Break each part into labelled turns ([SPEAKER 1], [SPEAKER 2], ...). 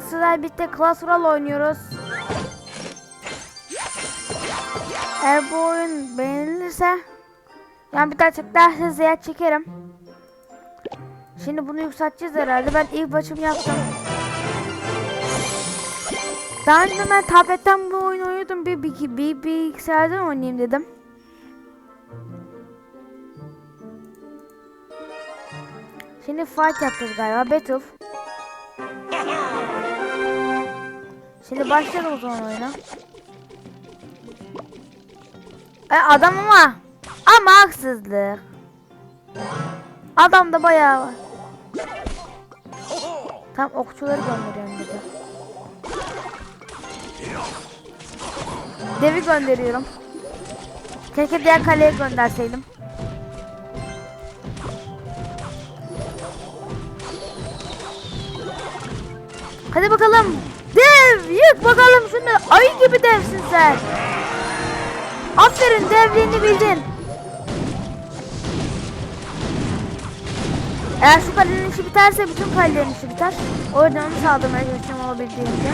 [SPEAKER 1] Sizlerle birlikte Clash Royale oynuyoruz. Eğer bu oyun beğenilirse yani bir daha ziyaret çekerim. Şimdi bunu yükselteceğiz herhalde. Ben ilk başım yaptım. Daha önce ben tabletten bu oyunu oynuyordum. Bir, bir, bir, bir bilgisayardan oynayayım dedim. Şimdi fight yapacağız galiba. Battle. Şimdi başlayalım o zaman oyuna. E, adam ama ama haksızlık. Adam da bayağı var. Tam okçuları gönderiyorum bir de. Devi gönderiyorum. Keşke diğer kaleye gönderseydim. Hadi bakalım. Dev yık bakalım şunu. Ayı gibi devsin sen. Aferin devliğini bildin. Eğer şu kalenin işi biterse bütün kalelerin işi biter. O yüzden onu saldırmaya çalışacağım olabildiğince.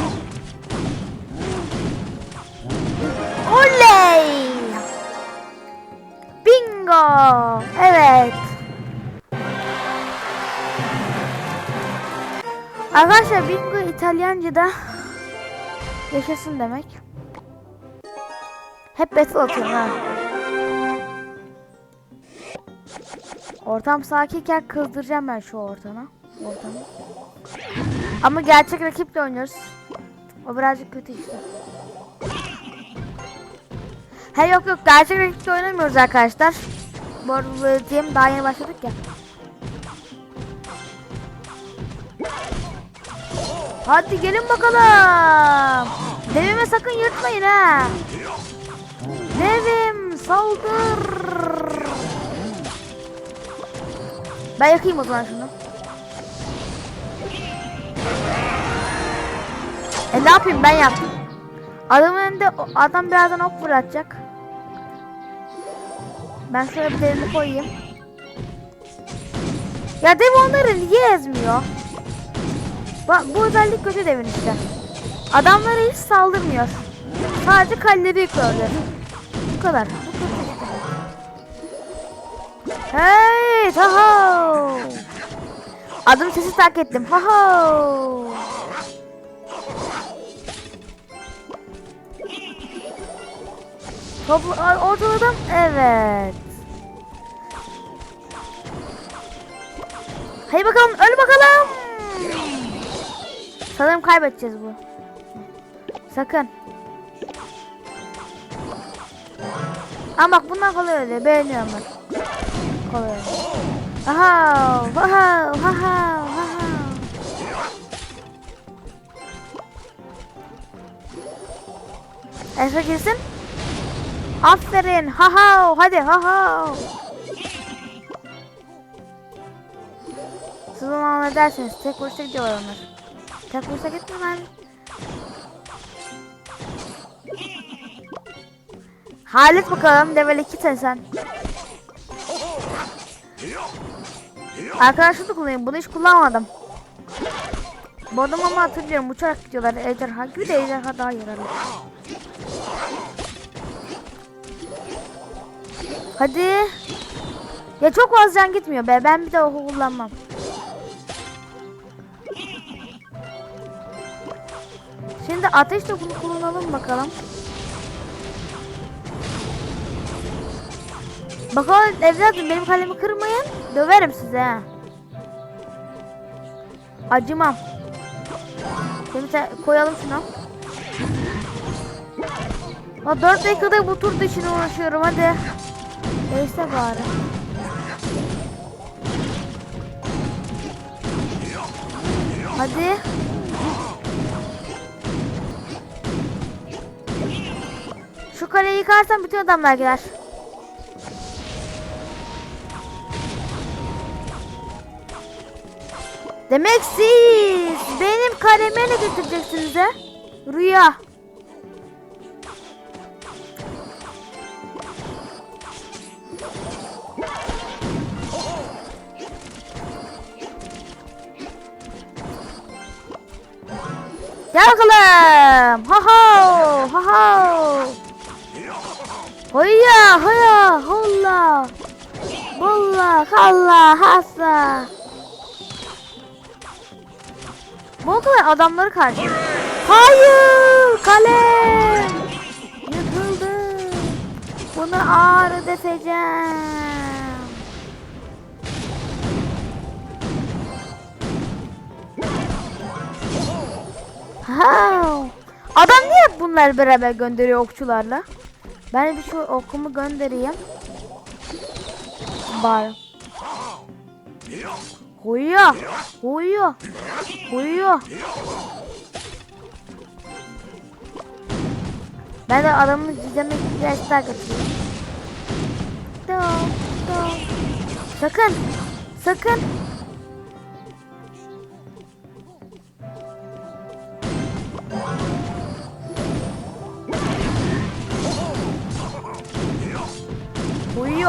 [SPEAKER 1] Oley! Bingo! Evet. Arkadaşlar bingo İtalyanca'da yaşasın demek. Hep battle atıyorum ha. Ortam sakinken kızdıracağım ben şu ortamı. Ortamı. Ama gerçek rakiple oynuyoruz. O birazcık kötü işte. He yok yok gerçek rakiple oynamıyoruz arkadaşlar. Bu arada diyeyim daha yeni başladık ya. Hadi gelin bakalım. Devime sakın yırtmayın ha. Devim saldır. Ben yakayım o zaman şunu. E ne yapayım ben yaptım. Adamın önünde adam birazdan ok fırlatacak. Ben şöyle bir devimi koyayım. Ya dev onları niye ezmiyor? Bu özellik kötü devin işte. Adamlara hiç saldırmıyor. Sadece kalleri yıkıyor. Bu kadar. Bu kötü. Hey, taho. Adım sesi takip ettim. Ha ho. Topu ortaladım. Evet. Hadi bakalım öl bakalım. Sanırım kaybedeceğiz bu. Sakın. Ama bak bundan kolay öyle. Beğeniyorum ben. Kolay öyle. Aha, aha, aha, aha. Esra girsin. Aferin. Ha ha. Hadi ha ha. Siz onu anledersiniz. Tek vuruşta gidiyorlar onlar. Tek vuruşta gitmiyorlar. Halit bakalım. Level 2 sen. Arkadaşlar da kullanayım. Bunu hiç kullanmadım. Bu adam ama hatırlıyorum. Uçarak gidiyorlar. Ejderha gibi de ejderha daha yararlı. Hadi. Ya çok fazla can gitmiyor be. Ben bir de o kullanmam. Şimdi ateş topunu kullanalım bakalım. Bakalım evladım benim kalemi kırmayın. Döverim size. Acımam. Şimdi koyalım şunu. Ha 4 dakikada bu tur için uğraşıyorum hadi. Neyse bari. Hadi. Kaleyi yıkarsan bütün adamlar gider. Demek siz benim kalemi ele getireceksiniz he? Rüya. Gel bakalım. Ha ha. Ha ha. Hoya hoya holla. Bolla kalla hassa. Bu kadar adamları karşı. Hayır kalem. Yıkıldı. Bunu ağır ödeteceğim. Ha. Adam niye bunları beraber gönderiyor okçularla? Ben bir şu okumu göndereyim. Bari. Huyuyor. Huyuyor. Huyuyor. Ben de adamın gizemine biraz daha tamam. Sakın. Sakın.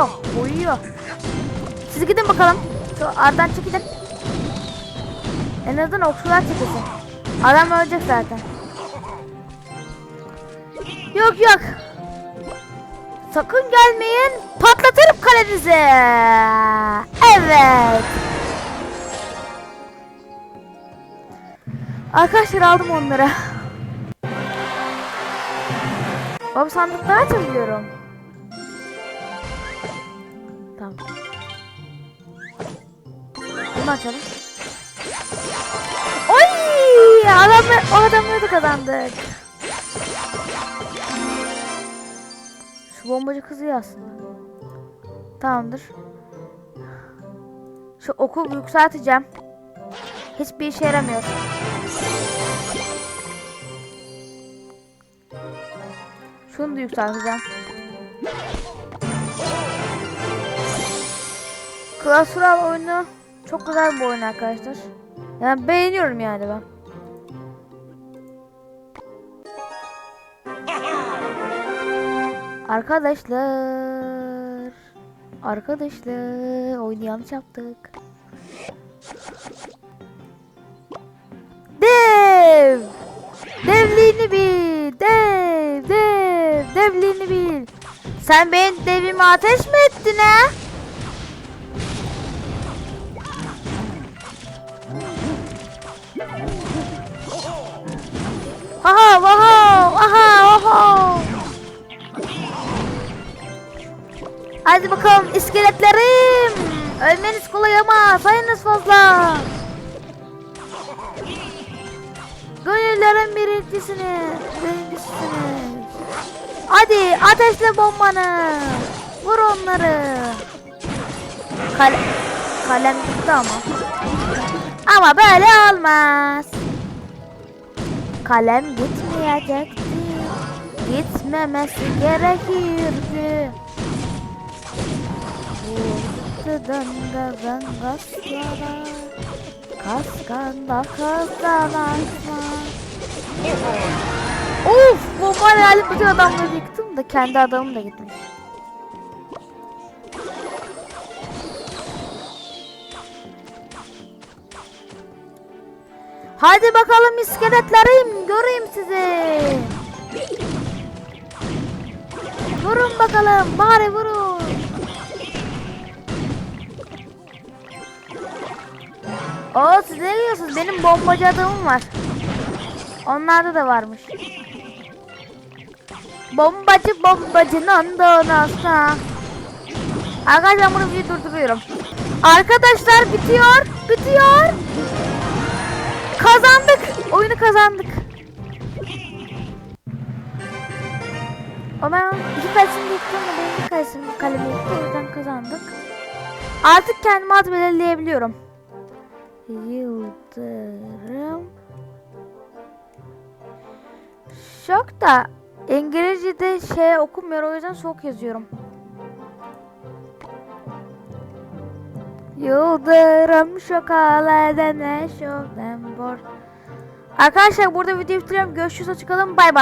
[SPEAKER 1] Uyuyor, uyuyor. Siz gidin bakalım. Şu aradan çekilin. En azından okçular çekilsin. Adam ölecek zaten. Yok yok. Sakın gelmeyin. Patlatırım kalenizi. Evet. Arkadaşlar aldım onları. Baba sandıkları açabiliyorum. Açalım. Oy! Adamı, o adamları da kazandık. Şu bombacı kızıyor aslında. Tamamdır. Şu oku yükselteceğim. Hiçbir işe yaramıyor. Şunu da yükselteceğim. Clash Royale oyunu çok güzel bir oyun arkadaşlar. Yani beğeniyorum yani ben. Arkadaşlar. Arkadaşlar oyunu yanlış yaptık. Dev! Devliğini bil. Dev, dev, devliğini bil. Sen benim devimi ateş mi ettin ha? Ölmeniz kolay ama sayınız fazla. Gönüllerin birincisini, birincisiniz. Hadi ateşle bombanı. Vur onları. Kale, kalem gitti ama. Ama böyle olmaz. Kalem gitmeyecekti. Gitmemesi gerekirdi. Vurdudan da ben kaslara. Kaskanda kazanasma. Of bombayla halim bütün adamları yıktım da kendi adamım da gitmiş. Hadi bakalım iskeletlerim göreyim sizi. Vurun bakalım bari vurun. Oo siz ne diyorsunuz? Benim bombacı adamım var. Onlarda da varmış. Bombacı bombacının donası. Arkadaşlar bunu bir durduruyorum. Arkadaşlar bitiyor. Bitiyor. Kazandık. Oyunu kazandık. Ben iki kalesini yıktım da benim bir kalesini kalemi yıktı. O yüzden kazandık. Artık kendimi ad belirleyebiliyorum. Yıldırım. Şok da İngilizce'de şey okumuyor o yüzden şok yazıyorum. Yıldırım şokalade ne şok dembor. Arkadaşlar burada video bitiriyorum. Görüşürüz. Hoşçakalın. Bay bay.